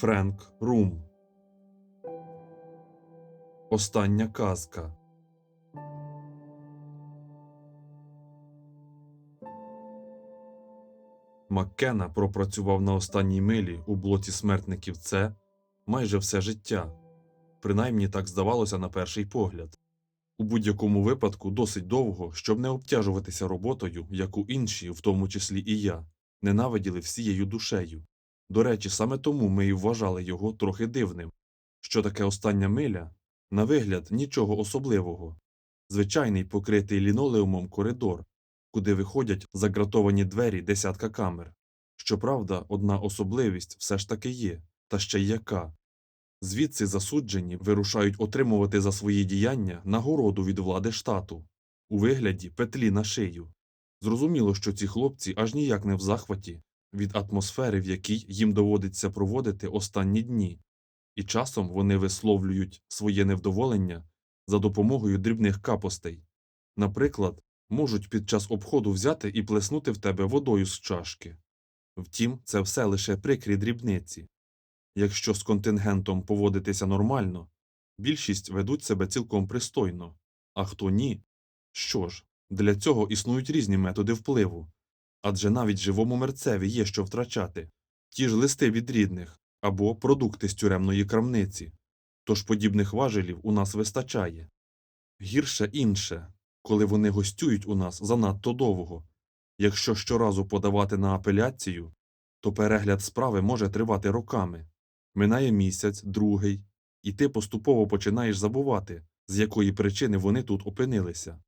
Френк Рум. Остання казка. Маккена пропрацював на останній милі у блоці смертників С майже все життя. Принаймні так здавалося на перший погляд. У будь-якому випадку досить довго, щоб не обтяжуватися роботою, яку інші, в тому числі і я, ненавиділи всією душею. До речі, саме тому ми і вважали його трохи дивним. Що таке остання миля? На вигляд нічого особливого. Звичайний покритий лінолеумом коридор, куди виходять загратовані двері десятка камер. Щоправда, одна особливість все ж таки є, та ще й яка. Звідси засуджені вирушають отримувати за свої діяння нагороду від влади штату у вигляді петлі на шию. Зрозуміло, що ці хлопці аж ніяк не в захваті від атмосфери, в якій їм доводиться проводити останні дні, і часом вони висловлюють своє невдоволення за допомогою дрібних капостей. Наприклад, можуть під час обходу взяти і плеснути в тебе водою з чашки. Втім, це все лише прикрі дрібниці. Якщо з контингентом поводитися нормально, більшість ведуть себе цілком пристойно, а хто ні. Що ж, для цього існують різні методи впливу. Адже навіть живому мерцеві є що втрачати ті ж листи від рідних або продукти з тюремної крамниці. Тож подібних важелів у нас вистачає. Гірше інше, коли вони гостюють у нас занадто довго. Якщо щоразу подавати на апеляцію, то перегляд справи може тривати роками. Минає місяць, другий, і ти поступово починаєш забувати, з якої причини вони тут опинилися.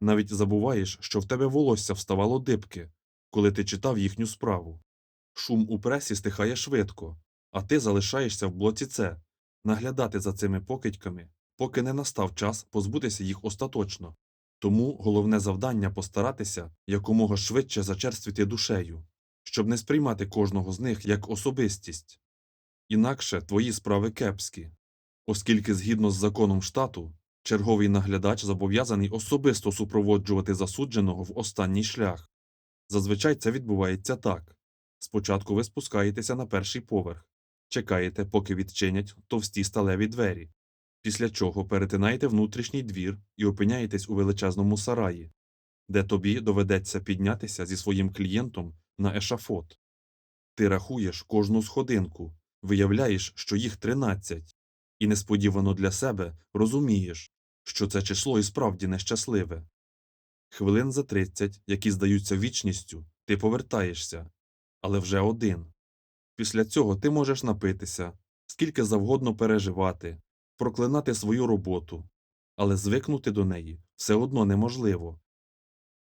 Навіть забуваєш, що в тебе волосся вставало дибки, коли ти читав їхню справу. Шум у пресі стихає швидко, а ти залишаєшся в блоці С, наглядати за цими покидьками, поки не настав час позбутися їх остаточно. Тому головне завдання постаратися якомога швидше зачерствіти душею, щоб не сприймати кожного з них як особистість. Інакше твої справи кепські, оскільки згідно з законом штату черговий наглядач зобов'язаний особисто супроводжувати засудженого в останній шлях. Зазвичай це відбувається так. Спочатку ви спускаєтеся на перший поверх, чекаєте, поки відчинять товсті сталеві двері, після чого перетинаєте внутрішній двір і опиняєтесь у величезному сараї, де тобі доведеться піднятися зі своїм клієнтом на ешафот. Ти рахуєш кожну сходинку, виявляєш, що їх тринадцять, і несподівано для себе розумієш, що це число і справді нещасливе. Хвилин за тридцять, які здаються вічністю, ти повертаєшся, але вже один. Після цього ти можеш напитися, скільки завгодно переживати, проклинати свою роботу, але звикнути до неї все одно неможливо.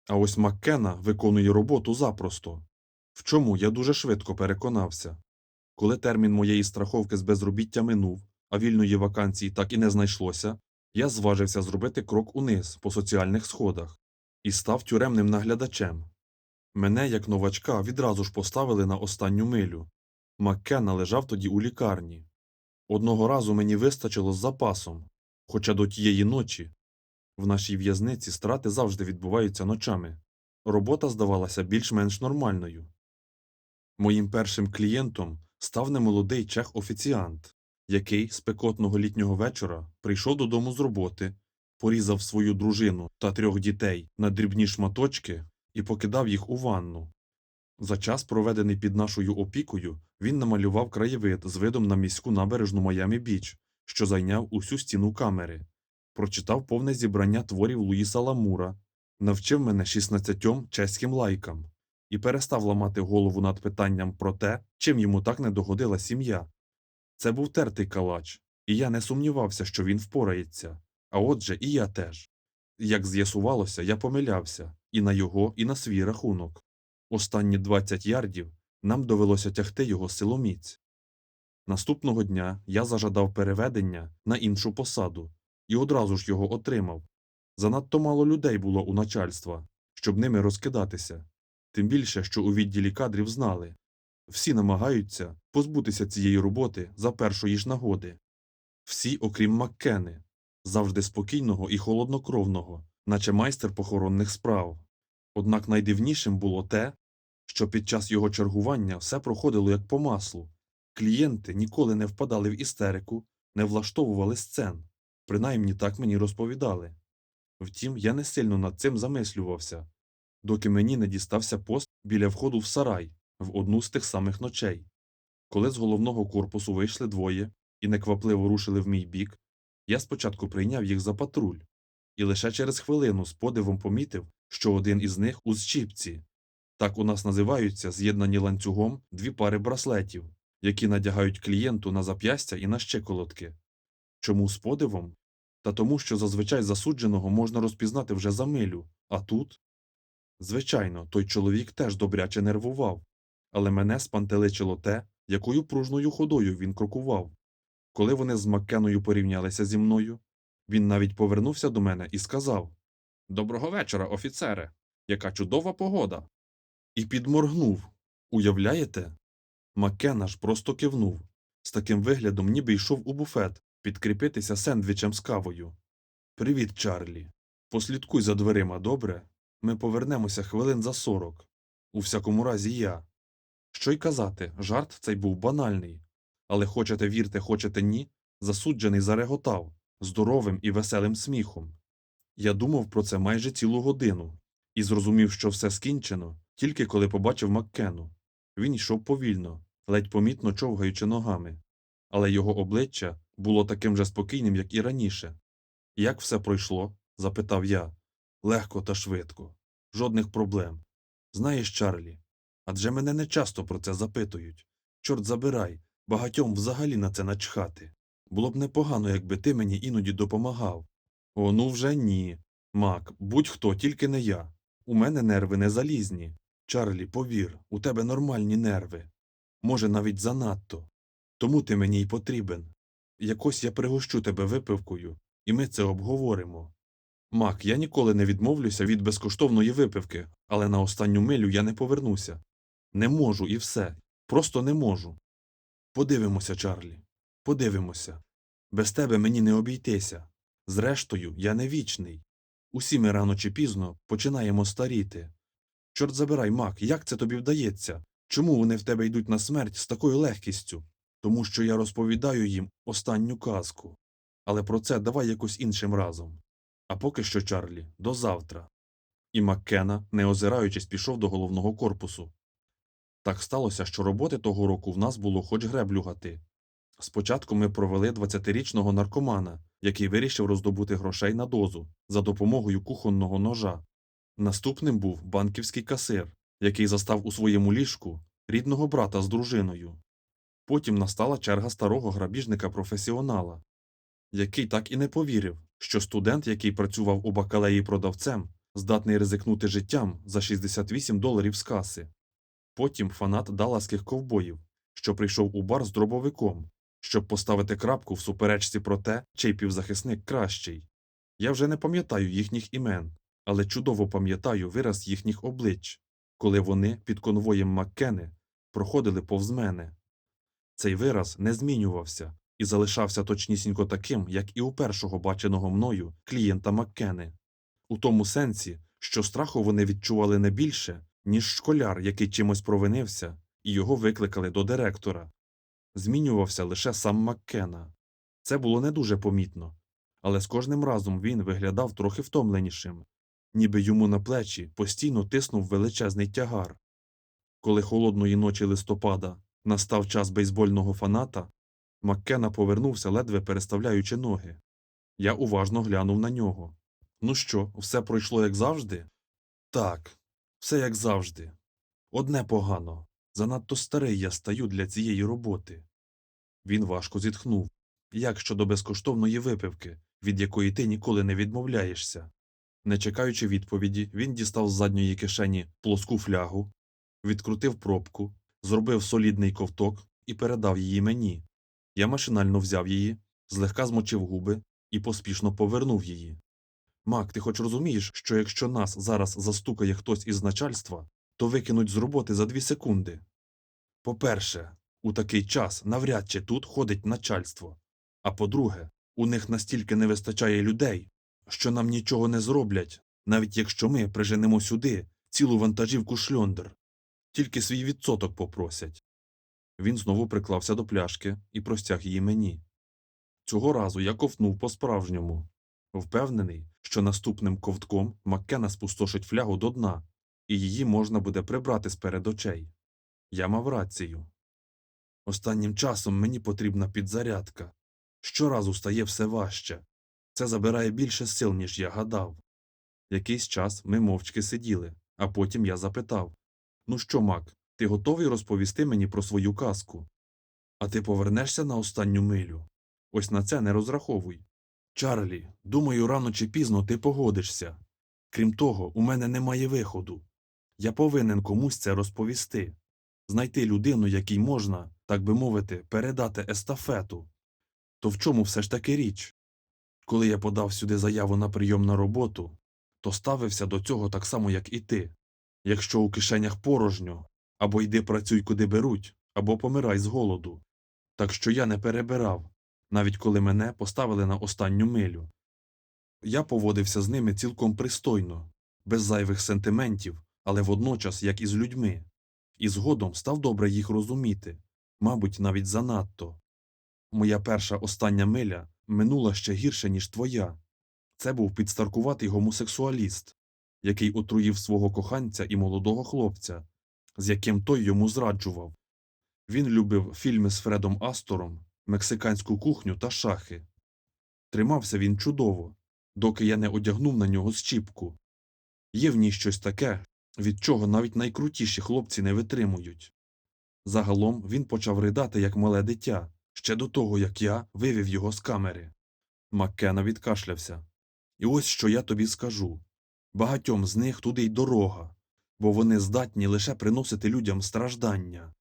А ось Маккена виконує роботу запросто. В чому я дуже швидко переконався. Коли термін моєї страховки з безробіття минув, а вільної вакансії так і не знайшлося, я зважився зробити крок униз по соціальних сходах і став тюремним наглядачем. Мене, як новачка, відразу ж поставили на останню милю. Маккена лежав тоді у лікарні. Одного разу мені вистачило з запасом, хоча до тієї ночі в нашій в'язниці страти завжди відбуваються ночами. Робота здавалася більш-менш нормальною. Моїм першим клієнтом став немолодий чех-офіціант, який спекотного літнього вечора прийшов додому з роботи, порізав свою дружину та трьох дітей на дрібні шматочки і покидав їх у ванну. За час, проведений під нашою опікою, він намалював краєвид з видом на міську набережну Майами Біч, що зайняв усю стіну камери, прочитав повне зібрання творів Луїса Ламура, навчив мене 16 чеським лайкам і перестав ламати голову над питанням про те, чим йому так не догодила сім'я. Це був тертий калач, і я не сумнівався, що він впорається, а отже, і я теж. Як з'ясувалося, я помилявся і на його, і на свій рахунок. Останні 20 ярдів нам довелося тягти його силоміць. Наступного дня я зажадав переведення на іншу посаду і одразу ж його отримав. Занадто мало людей було у начальства, щоб ними розкидатися, тим більше, що у відділі кадрів знали всі намагаються позбутися цієї роботи за першої ж нагоди. Всі, окрім Маккени, завжди спокійного і холоднокровного, наче майстер похоронних справ. Однак найдивнішим було те, що під час його чергування все проходило як по маслу. Клієнти ніколи не впадали в істерику, не влаштовували сцен. Принаймні так мені розповідали. Втім, я не сильно над цим замислювався, доки мені не дістався пост біля входу в сарай в одну з тих самих ночей. Коли з головного корпусу вийшли двоє і неквапливо рушили в мій бік, я спочатку прийняв їх за патруль, і лише через хвилину з подивом помітив, що один із них у зчіпці. Так у нас називаються з'єднані ланцюгом дві пари браслетів, які надягають клієнту на зап'ястя і на щиколотки. Чому з подивом? Та тому, що зазвичай засудженого можна розпізнати вже за милю, а тут. Звичайно, той чоловік теж добряче нервував, але мене спантеличило те, якою пружною ходою він крокував. Коли вони з Маккеною порівнялися зі мною, він навіть повернувся до мене і сказав Доброго вечора, офіцере. Яка чудова погода. І підморгнув. Уявляєте? Маккена ж просто кивнув, з таким виглядом, ніби йшов у буфет підкріпитися сендвічем з кавою. Привіт, Чарлі. Послідкуй за дверима, добре? Ми повернемося хвилин за сорок. У всякому разі, я. Що й казати, жарт цей був банальний. Але хочете вірте, хочете ні, засуджений зареготав здоровим і веселим сміхом. Я думав про це майже цілу годину і зрозумів, що все скінчено, тільки коли побачив Маккену. Він йшов повільно, ледь помітно човгаючи ногами, але його обличчя було таким же спокійним, як і раніше. Як все пройшло? запитав я. Легко та швидко. Жодних проблем. Знаєш, Чарлі, адже мене не часто про це запитують. Чорт забирай, багатьом взагалі на це начхати. Було б непогано, якби ти мені іноді допомагав. О, ну вже ні. Мак, будь-хто, тільки не я. У мене нерви не залізні. Чарлі, повір, у тебе нормальні нерви. Може, навіть занадто. Тому ти мені й потрібен. Якось я пригощу тебе випивкою, і ми це обговоримо. Мак, я ніколи не відмовлюся від безкоштовної випивки, але на останню милю я не повернуся. Не можу і все. Просто не можу. Подивимося, Чарлі. Подивимося. Без тебе мені не обійтися. Зрештою, я не вічний. Усі ми рано чи пізно починаємо старіти. Чорт забирай, Мак, як це тобі вдається? Чому вони в тебе йдуть на смерть з такою легкістю? Тому що я розповідаю їм останню казку. Але про це давай якось іншим разом. А поки що, Чарлі, до завтра. І Маккена, не озираючись, пішов до головного корпусу. Так сталося, що роботи того року в нас було хоч греблю гати. Спочатку ми провели 20-річного наркомана, який вирішив роздобути грошей на дозу за допомогою кухонного ножа. Наступним був банківський касир, який застав у своєму ліжку рідного брата з дружиною. Потім настала черга старого грабіжника-професіонала, який так і не повірив, що студент, який працював у бакалеї продавцем, здатний ризикнути життям за 68 доларів з каси. Потім фанат далаських ковбоїв, що прийшов у бар з дробовиком, щоб поставити крапку в суперечці про те, чий півзахисник кращий. Я вже не пам'ятаю їхніх імен, але чудово пам'ятаю вираз їхніх облич, коли вони під конвоєм Маккени проходили повз мене. Цей вираз не змінювався і залишався точнісінько таким, як і у першого баченого мною клієнта Маккени, у тому сенсі, що страху вони відчували не більше, ніж школяр, який чимось провинився, і його викликали до директора. Змінювався лише сам Маккена. Це було не дуже помітно, але з кожним разом він виглядав трохи втомленішим, ніби йому на плечі постійно тиснув величезний тягар. Коли холодної ночі листопада настав час бейсбольного фаната, Маккена повернувся, ледве переставляючи ноги. Я уважно глянув на нього. Ну що, все пройшло як завжди? Так, все як завжди. Одне погано. Занадто старий я стаю для цієї роботи. Він важко зітхнув. Як щодо безкоштовної випивки, від якої ти ніколи не відмовляєшся? Не чекаючи відповіді, він дістав з задньої кишені плоску флягу, відкрутив пробку, зробив солідний ковток і передав її мені. Я машинально взяв її, злегка змочив губи і поспішно повернув її. Мак, ти хоч розумієш, що якщо нас зараз застукає хтось із начальства, то викинуть з роботи за дві секунди. По-перше, у такий час навряд чи тут ходить начальство. А по-друге, у них настільки не вистачає людей, що нам нічого не зроблять, навіть якщо ми приженемо сюди цілу вантажівку шльондр. Тільки свій відсоток попросять. Він знову приклався до пляшки і простяг її мені. Цього разу я ковтнув по-справжньому, впевнений, що наступним ковтком Маккена спустошить флягу до дна, і її можна буде прибрати з перед очей. Я мав рацію. Останнім часом мені потрібна підзарядка. Щоразу стає все важче. Це забирає більше сил, ніж я гадав. Якийсь час ми мовчки сиділи, а потім я запитав Ну що, Мак, ти готовий розповісти мені про свою казку? А ти повернешся на останню милю? Ось на це не розраховуй. Чарлі, думаю, рано чи пізно ти погодишся. Крім того, у мене немає виходу. Я повинен комусь це розповісти. Знайти людину, якій можна, так би мовити, передати естафету. То в чому все ж таки річ? Коли я подав сюди заяву на прийом на роботу, то ставився до цього так само, як і ти. Якщо у кишенях порожньо, або йди працюй куди беруть, або помирай з голоду. Так що я не перебирав, навіть коли мене поставили на останню милю. Я поводився з ними цілком пристойно, без зайвих сентиментів, але водночас як із людьми, і згодом став добре їх розуміти, мабуть, навіть занадто. Моя перша остання миля минула ще гірше, ніж твоя. Це був підстаркуватий гомосексуаліст, який отруїв свого коханця і молодого хлопця, з яким той йому зраджував. Він любив фільми з Фредом Астором, мексиканську кухню та шахи. Тримався він чудово, доки я не одягнув на нього щіпку. Є в ній щось таке, від чого навіть найкрутіші хлопці не витримують. Загалом він почав ридати, як мале дитя, ще до того, як я вивів його з камери. Маккена відкашлявся. І ось що я тобі скажу. Багатьом з них туди й дорога, бо вони здатні лише приносити людям страждання,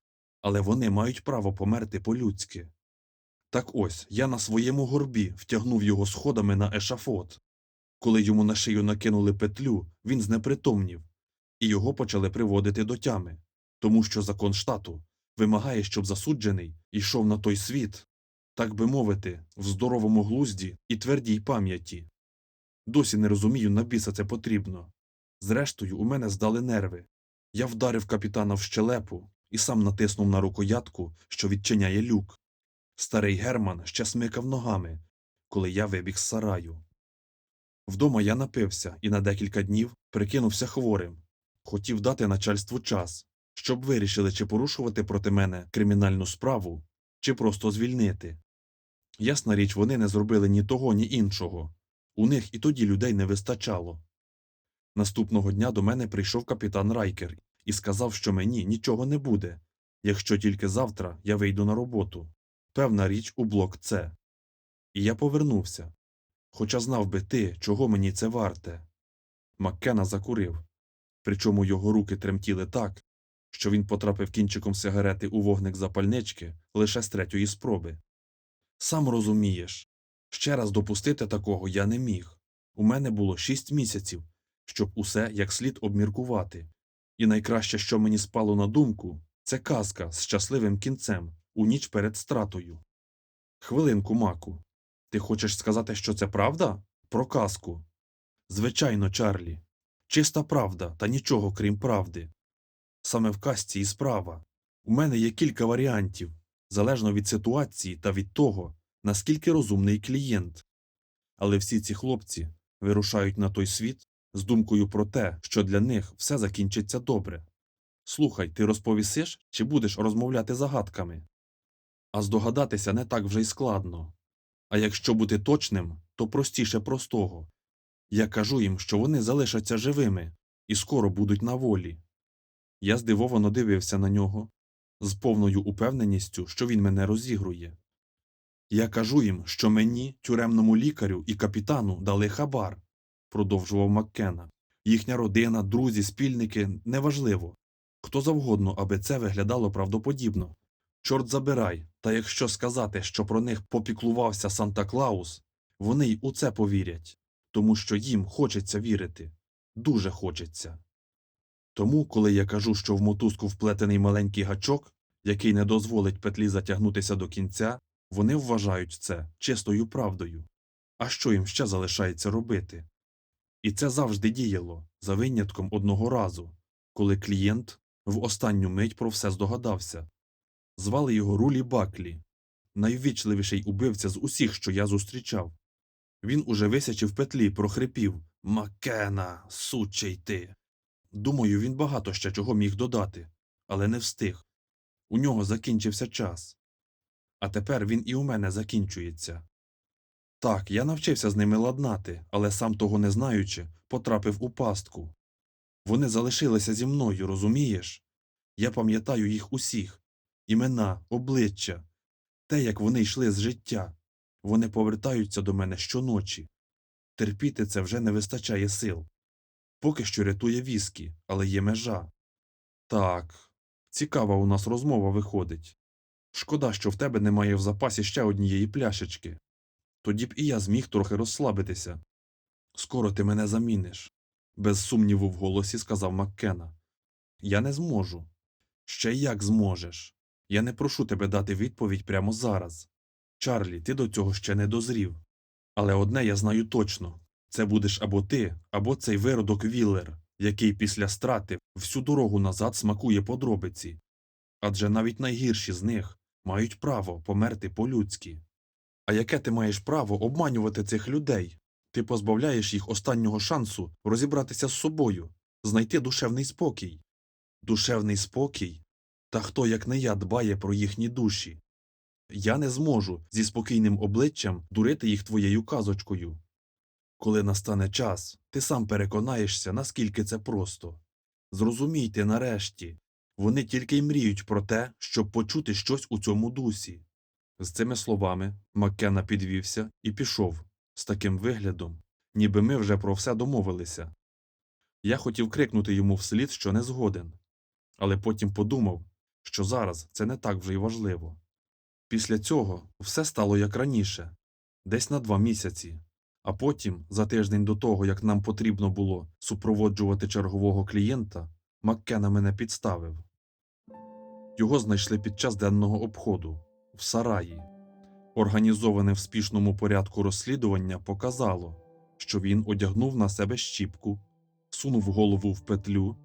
але вони мають право померти по-людськи. Так ось я на своєму горбі втягнув його сходами на ешафот. Коли йому на шию накинули петлю, він знепритомнів, і його почали приводити до тями, тому що закон штату вимагає, щоб засуджений йшов на той світ, так би мовити, в здоровому глузді і твердій пам'яті. Досі не розумію, на біса це потрібно. Зрештою, у мене здали нерви. Я вдарив капітана в щелепу і сам натиснув на рукоятку, що відчиняє люк. Старий Герман ще смикав ногами, коли я вибіг з сараю. Вдома я напився і на декілька днів прикинувся хворим. Хотів дати начальству час, щоб вирішили, чи порушувати проти мене кримінальну справу, чи просто звільнити. Ясна річ, вони не зробили ні того, ні іншого. У них і тоді людей не вистачало. Наступного дня до мене прийшов капітан Райкер і сказав, що мені нічого не буде, якщо тільки завтра я вийду на роботу. Певна річ у блок С. І я повернувся. Хоча знав би ти, чого мені це варте. Маккена закурив, причому його руки тремтіли так, що він потрапив кінчиком сигарети у вогник запальнички лише з третьої спроби. Сам розумієш, ще раз допустити такого я не міг. У мене було шість місяців, щоб усе як слід обміркувати. І найкраще, що мені спало на думку, це казка з щасливим кінцем у ніч перед стратою. Хвилинку, маку. Ти хочеш сказати, що це правда? Про казку? Звичайно, Чарлі. Чиста правда, та нічого крім правди. Саме в казці і справа. У мене є кілька варіантів, залежно від ситуації та від того, наскільки розумний клієнт. Але всі ці хлопці вирушають на той світ з думкою про те, що для них все закінчиться добре. Слухай, ти розповісиш чи будеш розмовляти загадками? А здогадатися не так вже й складно. А якщо бути точним, то простіше простого. Я кажу їм, що вони залишаться живими і скоро будуть на волі. Я здивовано дивився на нього з повною упевненістю, що він мене розігрує. Я кажу їм, що мені, тюремному лікарю і капітану дали хабар, продовжував Маккена. Їхня родина, друзі, спільники неважливо. Хто завгодно, аби це виглядало правдоподібно. Чорт забирай, та якщо сказати, що про них попіклувався Санта Клаус, вони й у це повірять, тому що їм хочеться вірити. Дуже хочеться. Тому, коли я кажу, що в мотузку вплетений маленький гачок, який не дозволить петлі затягнутися до кінця, вони вважають це чистою правдою. А що їм ще залишається робити? І це завжди діяло, за винятком одного разу, коли клієнт в останню мить про все здогадався. Звали його Рулі Баклі, найввічливіший убивця з усіх, що я зустрічав. Він уже висячив петлі, прохрипів Макена, сучий ти. Думаю, він багато ще чого міг додати, але не встиг. У нього закінчився час. А тепер він і у мене закінчується. Так, я навчився з ними ладнати, але сам того не знаючи, потрапив у пастку. Вони залишилися зі мною, розумієш? Я пам'ятаю їх усіх імена, обличчя, те, як вони йшли з життя. Вони повертаються до мене щоночі. Терпіти це вже не вистачає сил. Поки що рятує віскі, але є межа. Так, цікава у нас розмова виходить. Шкода, що в тебе немає в запасі ще однієї пляшечки. Тоді б і я зміг трохи розслабитися. Скоро ти мене заміниш, без сумніву в голосі сказав Маккена. Я не зможу. Ще як зможеш. Я не прошу тебе дати відповідь прямо зараз. Чарлі, ти до цього ще не дозрів. Але одне я знаю точно це будеш або ти, або цей виродок Віллер, який після страти всю дорогу назад смакує подробиці. Адже навіть найгірші з них мають право померти по-людськи. А яке ти маєш право обманювати цих людей? Ти позбавляєш їх останнього шансу розібратися з собою, знайти душевний спокій. Душевний спокій? Та хто, як не я, дбає про їхні душі? Я не зможу зі спокійним обличчям дурити їх твоєю казочкою. Коли настане час, ти сам переконаєшся, наскільки це просто. Зрозумійте нарешті, вони тільки й мріють про те, щоб почути щось у цьому дусі. З цими словами Маккена підвівся і пішов з таким виглядом, ніби ми вже про все домовилися. Я хотів крикнути йому вслід, що не згоден, але потім подумав, що зараз це не так вже й важливо. Після цього все стало як раніше, десь на два місяці, а потім, за тиждень до того, як нам потрібно було супроводжувати чергового клієнта, Маккена мене підставив. Його знайшли під час денного обходу в сараї. Організоване в спішному порядку розслідування показало, що він одягнув на себе щіпку, сунув голову в петлю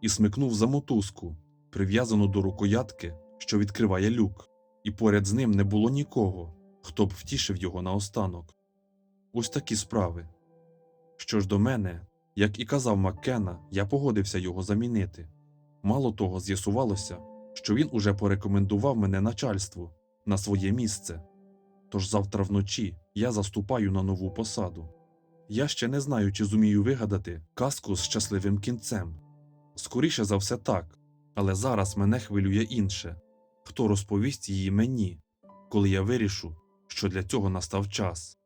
і смикнув за мотузку, прив'язану до рукоятки, що відкриває люк, і поряд з ним не було нікого, хто б втішив його наостанок. Ось такі справи. Що ж до мене, як і казав Маккена, я погодився його замінити. Мало того, з'ясувалося, що він уже порекомендував мене начальству на своє місце. Тож завтра вночі я заступаю на нову посаду. Я ще не знаю, чи зумію вигадати казку з щасливим кінцем. Скоріше за все так, але зараз мене хвилює інше хто розповість її мені, коли я вирішу, що для цього настав час.